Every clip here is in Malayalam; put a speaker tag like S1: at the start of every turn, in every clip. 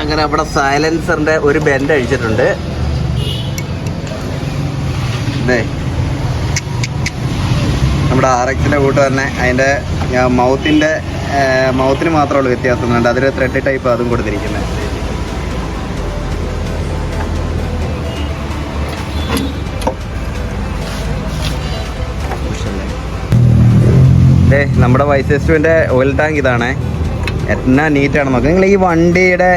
S1: അങ്ങനെ അവിടെ സൈലൻസറിന്റെ ഒരു ബെൻഡ് അഴിച്ചിട്ടുണ്ട്. നമ്മുടെ ആർ എക്സിന്റെ കൂട്ട് തന്നെ അതിന്റെ മൗത്തിന്റെ മൗത്തിന് മാത്രമേ ഉള്ളൂ വ്യത്യാസം ഉണ്ട് അതൊരു ത്രെഡ് ടൈപ്പ് അതും കൊടുത്തിരിക്കുന്നത്. നമ്മുടെ വൈസെസ്റ്റുവിന്റെ ഓയിൽ ടാങ്ക് ഇതാണ്. എന്നാ നീറ്റാണ് നോക്കുക നിങ്ങൾ ഈ വണ്ടിയുടെ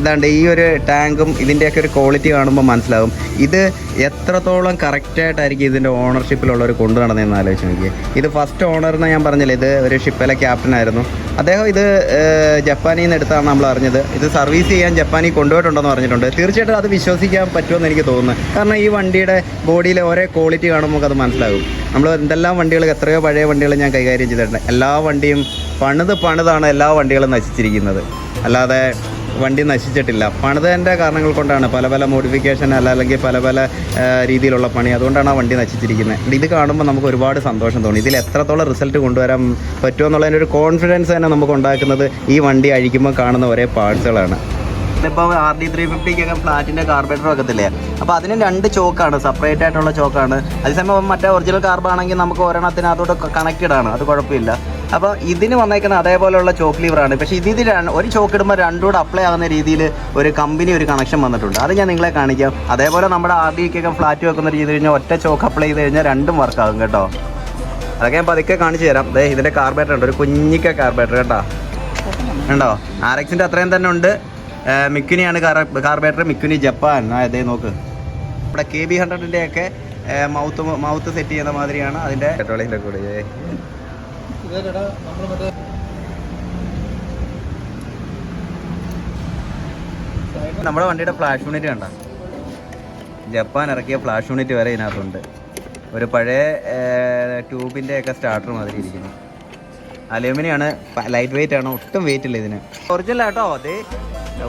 S1: ഇതാണ്ട് ഈ ഒരു ടാങ്കും ഇതിന്റെയൊക്കെ ഒരു ക്വാളിറ്റി കാണുമ്പോൾ മനസ്സിലാവും. ഇത് എത്രത്തോളം കറക്റ്റായിട്ടായിരിക്കും ഇതിന്റെ ഓണർഷിപ്പിലുള്ളവർ കൊണ്ടു നടന്നതെന്ന് ആലോചിച്ച് നോക്കിയേ. ഇത് ഫസ്റ്റ് ഓണർ എന്ന് ഞാൻ പറഞ്ഞില്ല ഇത് ഒരു ഷിപ്പിലെ ക്യാപ്റ്റൻ ആയിരുന്നു. അദ്ദേഹം ഇത് ജപ്പാനിൽ നിന്ന് എടുത്താണ് നമ്മൾ അറിഞ്ഞത്. ഇത് സർവീസ് ചെയ്യാൻ ജപ്പാനിൽ കൊണ്ടുപോയിട്ടുണ്ടെന്ന് പറഞ്ഞിട്ടുണ്ട്. തീർച്ചയായിട്ടും അത് വിശ്വസിക്കാൻ പറ്റുമെന്ന് എനിക്ക് തോന്നുന്നു. കാരണം ഈ വണ്ടിയുടെ ബോഡിയിലെ ഓരോ ക്വാളിറ്റി കാണുമ്പോൾ അത് മനസ്സിലാകും. നമ്മൾ എന്തെല്ലാം വണ്ടികൾ എത്രയോ പഴയ വണ്ടികൾ ഞാൻ കൈകാര്യം ചെയ്തിട്ടുണ്ട്. എല്ലാ വണ്ടിയും പണിത് പണിതാണ് എല്ലാ വണ്ടികളും നശിച്ചിരിക്കുന്നത്. അല്ലാതെ വണ്ടി നശിച്ചിട്ടില്ല. പണിതതിന്റെ കാരണങ്ങൾ കൊണ്ടാണ് പല പല മോഡിഫിക്കേഷൻ അല്ല അല്ലെങ്കിൽ പല പല രീതിയിലുള്ള പണി. അതുകൊണ്ടാണ് ആ വണ്ടി നശിച്ചിരിക്കുന്നത് ഇത് കാണുമ്പോൾ നമുക്ക് ഒരുപാട് സന്തോഷം തോന്നി. ഇതിൽ എത്രത്തോളം റിസൾട്ട് കൊണ്ടുവരാൻ പറ്റുമെന്നുള്ളതിന്റെ ഒരു കോൺഫിഡൻസ് തന്നെ നമുക്ക് ഉണ്ടാക്കുന്നത് ഈ വണ്ടി അഴിക്കുമ്പോൾ കാണുന്ന ഒരേ പാർട്സുകളാണ് ഇതിപ്പോൾ ആർ ഡി ത്രീ ഫിഫ്റ്റിക്കൊക്കെ ഫ്ലാറ്റിന്റെ കാർബറേറ്റർ വെക്കത്തില്ലേ? അപ്പോൾ അതിന് രണ്ട് ചോക്കാണ് സെപ്പറേറ്റ് ആയിട്ടുള്ള ചോക്കാണ്. അതേസമയം മറ്റേ ഒറിജിനൽ കാർബാണെങ്കിൽ നമുക്ക് ഒരെണ്ണത്തിന് അതോട് കണക്റ്റഡ് ആണ്. അത് കുഴപ്പമില്ല. അപ്പോൾ ഇതിന് വന്നേക്കുന്ന അതേപോലെയുള്ള ചോക്ക് ലീവറാണ് പക്ഷേ ഇത് ഇതിൽ ഒരു ചോക്ക് ഇടുമ്പോൾ രണ്ടുകൂടെ അപ്ലൈ ആകുന്ന രീതിയിൽ ഒരു കമ്പനി ഒരു കണക്ഷൻ വന്നിട്ടുണ്ട്. അത് ഞാൻ നിങ്ങളെ കാണിക്കാം. അതേപോലെ നമ്മുടെ ആർ ഡിക്കൊക്കെ ഫ്ലാറ്റ് വെക്കുന്ന രീതി കഴിഞ്ഞാൽ ഒറ്റ ചോക്ക് അപ്ലൈ ചെയ്ത് കഴിഞ്ഞാൽ രണ്ടും വർക്കാകും കേട്ടോ. അതൊക്കെ ഞാൻ പതുക്കെ കാണിച്ചു തരാം. ദേ ഇതിന്റെ കാർബറേറ്റർ ഉണ്ട്. ഒരു കുഞ്ഞിക്ക കാർബറേറ്റർ കേട്ടോ. ഉണ്ടോ ആർ എക്സിന്റെ അത്രയും തന്നെ ഉണ്ട്. മിക്കുനിയാണ് കാർബറേറ്റർ മിക്കുനി ജപ്പാൻ. ഇതേ നോക്ക്. ഇവിടെ കെ ബി ഹൺഡ്രഡിന്റെയൊക്കെ മൗത്ത് മൗത്ത് സെറ്റ് ചെയ്യുന്ന മാതിരിയാണ് അതിന്റെ പെട്രോളിന്റെ കൂടെ. ഏ. നമ്മുടെ വണ്ടിയുടെ ഫ്ലാഷ് യൂണിറ്റ് കണ്ട? ജപ്പാൻ ഇറക്കിയ ഫ്ലാഷ് യൂണിറ്റ് വരെ ഇതിനകത്തുണ്ട്. ഒരു പഴയ ട്യൂബിന്റെ ഒക്കെ സ്റ്റാർട്ടർ മാതിരി ഇരിക്കുന്നു. അലൂമിനിയാണ് ലൈറ്റ് വെയിറ്റ് ആണ് ഒട്ടും വെയിറ്റ് ഇല്ല ഇതിന്. ഒറിജിനൽ ആട്ടോ അതെ.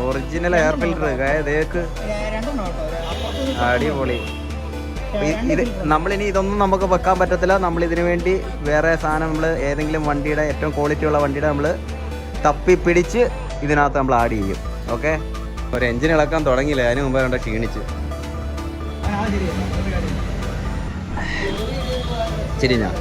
S1: ഒറിജിനൽ എയർ ഫിൽറ്റർ അതായത് അടിപൊളി. ഇത് നമ്മളിനി ഇതൊന്നും നമുക്ക് വെക്കാൻ പറ്റത്തില്ല. നമ്മൾ ഇതിനു വേണ്ടി വേറെ സാധനം നമ്മൾ ഏതെങ്കിലും വണ്ടിയുടെ ഏറ്റവും ക്വാളിറ്റി ഉള്ള വണ്ടിയുടെ നമ്മൾ തപ്പി പിടിച്ച് ഇതിനകത്ത് നമ്മൾ ആഡ് ചെയ്യും. ഓക്കെ ഒരു എഞ്ചിൻ ഇളക്കാൻ തുടങ്ങിയില്ല? അതിന് മുമ്പ് കണ്ട ക്ഷീണിച്ച്. ശരി ഞാൻ.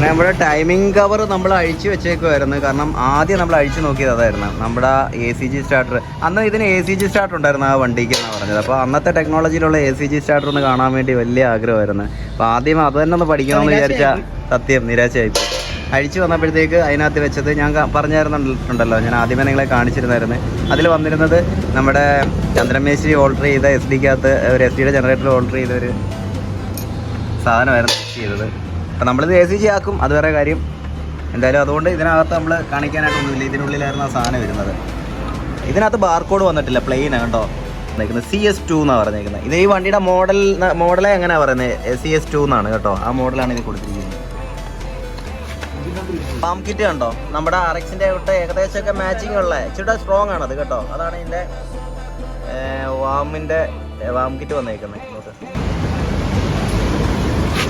S1: അങ്ങനെ നമ്മുടെ ടൈമിംഗ് കവർ നമ്മൾ അഴിച്ചു വെച്ചേക്കുമായിരുന്നു കാരണം ആദ്യം നമ്മൾ അഴിച്ചു നോക്കിയത് അതായിരുന്നു. നമ്മുടെ എ സി ജി സ്റ്റാർട്ടർ അന്ന് ഇതിന് എ സി ജി സ്റ്റാർട്ടർ ഉണ്ടായിരുന്നു ആ വണ്ടിക്ക് എന്നാണ് പറഞ്ഞത്. അപ്പോൾ അന്നത്തെ ടെക്നോളജിയിലുള്ള എ സി ജി സ്റ്റാർട്ടർ ഒന്ന് കാണാൻ വേണ്ടി വലിയ ആഗ്രഹമായിരുന്നു. അപ്പോൾ ആദ്യം അത് തന്നെ ഒന്ന് പഠിക്കണമെന്ന് വിചാരിച്ച സത്യം നിരാശയായി. അഴിച്ചു വന്നപ്പോഴത്തേക്ക് അതിനകത്ത് വെച്ചത് ഞാൻ പറഞ്ഞായിരുന്നുണ്ടല്ലോ ഞാൻ ആദ്യമേ നിങ്ങളെ കാണിച്ചിരുന്നായിരുന്നു. അതിൽ വന്നിരുന്നത് നമ്മുടെ ചന്ദ്രമേശ്വരി ഓൾട്ടർ ചെയ്ത എസ് ഡിക്കകത്ത് ഒരു എസ് ഡിയുടെ ജനറേറ്റർ ഓൾട്ടർ ചെയ്ത ഒരു സാധനമായിരുന്നു ചെയ്തത്. അപ്പം നമ്മളിത് എ സി ജി ആക്കും അത് വേറെ കാര്യം. എന്തായാലും അതുകൊണ്ട് ഇതിനകത്ത് നമ്മൾ കാണിക്കാനായിട്ടൊന്നുമില്ല ഇതിനുള്ളിലായിരുന്നു ആ സാധനം വരുന്നത്. ഇതിനകത്ത് ബാർകോഡ് വന്നിട്ടില്ല പ്ലെയിൻ കേട്ടോ നിൽക്കുന്നത് സി എസ് ടു എന്നാണ് പറഞ്ഞേക്കുന്നത് ഇത് ഈ വണ്ടിയുടെ മോഡൽ മോഡലേ എങ്ങനെയാണ് പറയുന്നത്? സി എസ് ടു എന്നാണ് കേട്ടോ. ആ മോഡലാണ് ഇത് കൊടുത്തിരിക്കുന്നത്. പാം കിറ്റ് കണ്ടോ? നമ്മുടെ ആർ എക്സിന്റെ ഒട്ട് ഏകദേശമൊക്കെ മാച്ചിങ് ഉള്ള ഇച്ചിരി സ്ട്രോങ് ആണ് അത് കേട്ടോ. അതാണ് ഇതിന്റെ വാമിന്റെ വാം കിറ്റ് വന്നേക്കുന്നത് നോക്ക്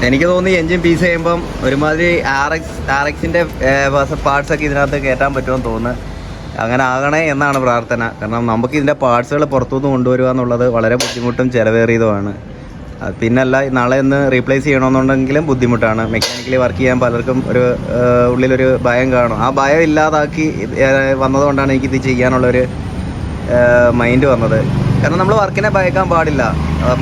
S1: എനിക്ക് തോന്നി എഞ്ചിൻ പീസ് ചെയ്യുമ്പം ഒരുമാതിരി ആർ എക്സ് ആർ എക്സിന്റെ പാർട്സ് ഒക്കെ ഇതിനകത്ത് കയറ്റാൻ പറ്റുമെന്ന് തോന്നുന്നു. അങ്ങനെ ആകണേ എന്നാണ് പ്രാർത്ഥന. കാരണം നമുക്ക് ഇതിന്റെ പാർട്സുകൾ പുറത്തുനിന്ന് കൊണ്ടുവരിക എന്നുള്ളത് വളരെ ബുദ്ധിമുട്ടും ചിലവേറിയതുമാണ്. പിന്നല്ല നാളെ ഒന്ന് റീപ്ലേസ് ചെയ്യണമെന്നുണ്ടെങ്കിലും ബുദ്ധിമുട്ടാണ്. മെക്കാനിക്കലി വർക്ക് ചെയ്യാൻ പലർക്കും ഒരു ഉള്ളിലൊരു ഭയം കാണും. ആ ഭയം ഇല്ലാതാക്കി വന്നതുകൊണ്ടാണ് എനിക്കിത് ചെയ്യാനുള്ളൊരു മൈൻഡ് വന്നത്. കാരണം നമ്മൾ വർക്കിനെ ഭയക്കാൻ പാടില്ല.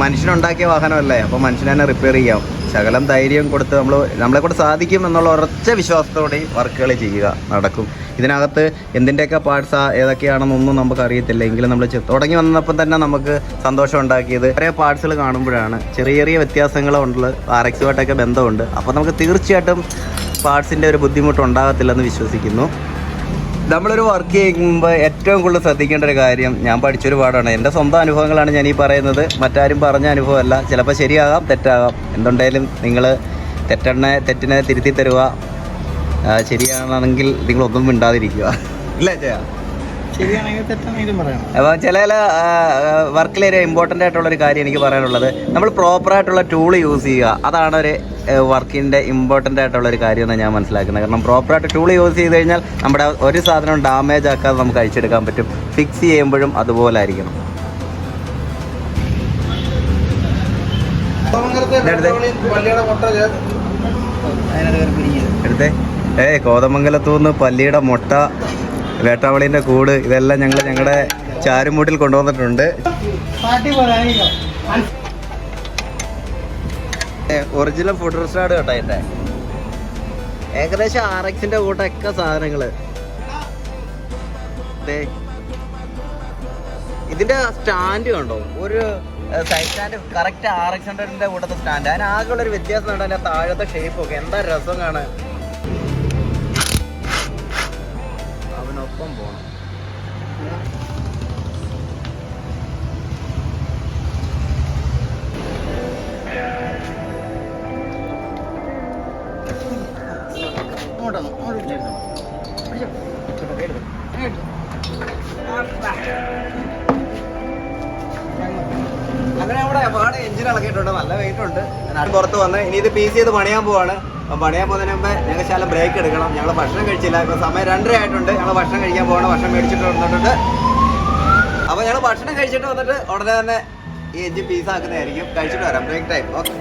S1: മനുഷ്യനുണ്ടാക്കിയ വാഹനമല്ലേ? അപ്പോൾ മനുഷ്യനെ റിപ്പയർ ചെയ്യാം. ശകലം ധൈര്യം കൊടുത്ത് നമ്മൾ നമ്മളെ കൊണ്ട് സാധിക്കും എന്നുള്ള ഉറച്ച വിശ്വാസത്തോടെ വർക്കുകൾ ചെയ്യുക നടക്കും. ഇതിനകത്ത് എന്തിന്റെയൊക്കെ പാർട്സ് ഏതൊക്കെയാണെന്നൊന്നും നമുക്ക് അറിയത്തില്ല. എങ്കിലും നമ്മൾ തുടങ്ങി വന്നപ്പം തന്നെ നമുക്ക് സന്തോഷം ഉണ്ടാക്കിയത്. കുറേ പാർട്സുകൾ കാണുമ്പോഴാണ് ചെറിയ ചെറിയ വ്യത്യാസങ്ങളുണ്ട് ആർ എക്സുമായിട്ടൊക്കെ ബന്ധമുണ്ട്. അപ്പോൾ നമുക്ക് തീർച്ചയായിട്ടും പാർട്സിന്റെ ഒരു ബുദ്ധിമുട്ട് ഉണ്ടാകത്തില്ലെന്ന് വിശ്വസിക്കുന്നു. നമ്മളൊരു വർക്ക് ചെയ്യുമ്പോൾ ഏറ്റവും കൂടുതൽ ശ്രദ്ധിക്കേണ്ട ഒരു കാര്യം ഞാൻ പഠിച്ചൊരു പാടാണ് എന്റെ സ്വന്തം അനുഭവങ്ങളാണ് ഞാൻ ഈ പറയുന്നത്. മറ്റാരും പറഞ്ഞ അനുഭവമല്ല. ചിലപ്പോൾ ശരിയാകാം തെറ്റാകാം. എന്തുണ്ടെങ്കിലും നിങ്ങൾ തെറ്റെണ്ണ തെറ്റിനെ തിരുത്തി തരുക. ശരിയാണെങ്കിൽ നിങ്ങളൊന്നും മിണ്ടാതിരിക്കുക. ഇല്ല ചേ
S2: ശരിയാണെങ്കിൽ തെറ്റാണെങ്കിലും പറയണം
S1: അപ്പോൾ ചില ചില വർക്കിൽ ഒരു ഇമ്പോർട്ടന്റ് ആയിട്ടുള്ള ഒരു കാര്യം എനിക്ക് പറയാനുള്ളത്. നമ്മൾ പ്രോപ്പറായിട്ടുള്ള ടൂൾ യൂസ് ചെയ്യുക. അതാണ് ഒരു വർക്കിന്റെ ഇമ്പോർട്ടന്റ് ആയിട്ടുള്ള ഒരു കാര്യം എന്ന് ഞാൻ മനസ്സിലാക്കുന്നത്. കാരണം പ്രോപ്പറായിട്ട് ടൂൾ യൂസ് ചെയ്ത് കഴിഞ്ഞാൽ നമ്മുടെ ഒരു സാധനം ഡാമേജ് ആക്കാതെ നമുക്ക് അഴിച്ചെടുക്കാൻ പറ്റും. ഫിക്സ് ചെയ്യുമ്പോഴും അതുപോലെ ആയിരിക്കണം. എടുത്തേ? ഏ കോതമംഗലത്തു നിന്ന് പല്ലിയുടെ മുട്ട വേട്ടാവളീന്റെ കൂട് ഇതെല്ലാം ഞങ്ങൾ ഞങ്ങളുടെ ചാരുമൂട്ടിൽ കൊണ്ടുവന്നിട്ടുണ്ട്. ഒറിജിനൽ ഫുഡ് റെസ്റ്റോറന്റ് കേട്ടോ എന്റെ ഏകദേശം ആർ എക്സിന്റെ കൂട്ടൊക്കെ സാധനങ്ങൾ. ദേ. ഇതിന്റെ സ്റ്റാൻഡ് കണ്ടോ? ഒരു side stand correct R X ഹൺഡ്രഡിന്റെ കൂട്ടത്തെ സ്റ്റാൻഡ് അതിന് ആകെയുള്ള ഒരു വ്യത്യാസം ഉണ്ട് അതിന്റെ താഴത്തെ ഷേപ്പ് ഒക്കെ. എന്താ രസം കാണാൻ?
S2: പിടിച്ചോ. അങ്ങോട്ട്.
S1: അങ്ങനെ അവിടെ ഒരുപാട് എഞ്ചിൻ ഇളക്കിയിട്ടുണ്ട്. നല്ല വെയിറ്റ് ഉണ്ട്. ഞാൻ പുറത്ത് വന്ന് ഇനി ഇത് പീസ് ചെയ്ത് പണിയാൻ പോവാണ്. അപ്പം പണിയാൻ പോകുന്നതിന് മുമ്പ് ഞങ്ങൾ ശാലം ബ്രേക്ക് എടുക്കണം. ഞങ്ങൾ ഭക്ഷണം കഴിച്ചില്ല. ഇപ്പോൾ സമയം രണ്ടര ആയിട്ടുണ്ട്. ഞങ്ങൾ ഭക്ഷണം കഴിക്കാൻ പോകണം. ഭക്ഷണം മേടിച്ചിട്ട് വന്നിട്ടുണ്ട്. അപ്പോൾ ഞങ്ങൾ ഭക്ഷണം കഴിച്ചിട്ട് വന്നിട്ട് ഉടനെ തന്നെ ഈ എഞ്ചിൻ പീസ് ആക്കുന്നതായിരിക്കും. കഴിച്ചിട്ട് വരാം. Break time okay